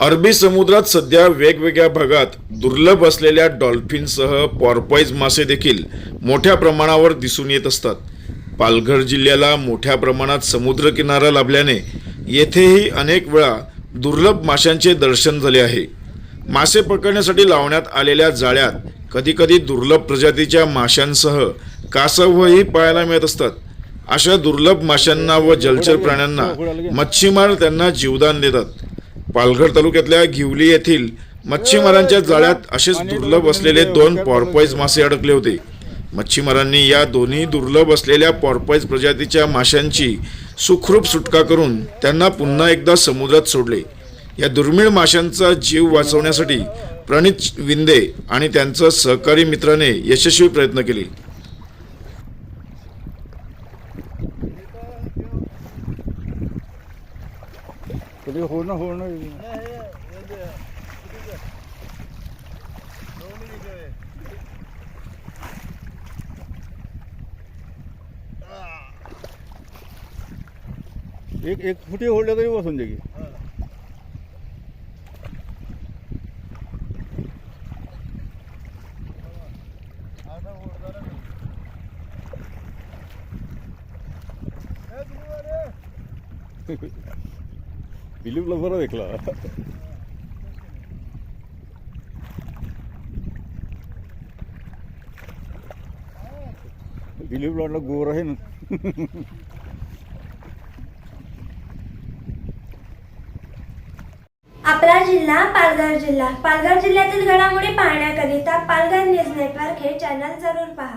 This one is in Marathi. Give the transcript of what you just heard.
अरबी समुद्रात सध्या वेगवेगळ्या भागात दुर्लभ असलेल्या डॉल्फिनसह पॉर्पॉईज मासे देखील मोठ्या प्रमाणावर दिसून येत असतात. पालघर जिल्ह्याला मोठ्या प्रमाणात समुद्रकिनारा लाभल्याने येथेही अनेक वेळा दुर्लभ माशांचे दर्शन झाले आहे. मासे पकडण्यासाठी लावण्यात आलेल्या जाळ्यात कधीकधी दुर्लभ प्रजातीच्या माशांसह कासवही पाहायला मिळत असतात. अशा दुर्लभ माशांना व जलचर प्राण्यांना मच्छीमार त्यांना जीवदान देतात. पालघर तालुक्यातल्या घिवली येथील मच्छीमारांच्या जाळ्यात असेच दुर्लभ असलेले दोन पॉर्पॉईज मासे अडकले होते. मच्छीमारांनी या दोन्ही दुर्लभ असलेल्या पॉर्पॉईज प्रजातीच्या माशांची सुखरूप सुटका करून त्यांना पुन्हा एकदा समुद्रात सोडले. या दुर्मिळ माशांचा जीव वाचवण्यासाठी प्रणित विंदे आणि त्यांचं सहकारी मित्राने यशस्वी प्रयत्न केले. कधी होणं होणं एक एक फुटी होल्ड तरी बसून दे की दिलीपला बरं देखला दिलीपला वाटलं गोर आहे ना. आपला जिल्हा पालघर जिल्हा. पालघर जिल्ह्यातील घडामोडी पाहण्याकरिता पालघर न्यूज नेटवर्क हे चॅनल जरूर पहा.